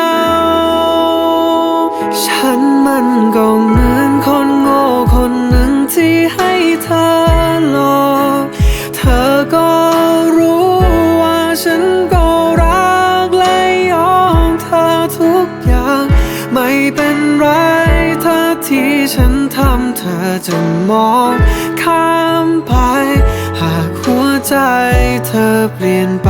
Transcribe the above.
ฉั เธอหลอกเธอก็รู้ว่าฉันก็รักและยอมเธอทุกอย่าง ไม่เป็นไรถ้าที่ฉันทำเธอจะมองข้ามไป หากหัวใจเธอเปลี่ยนไป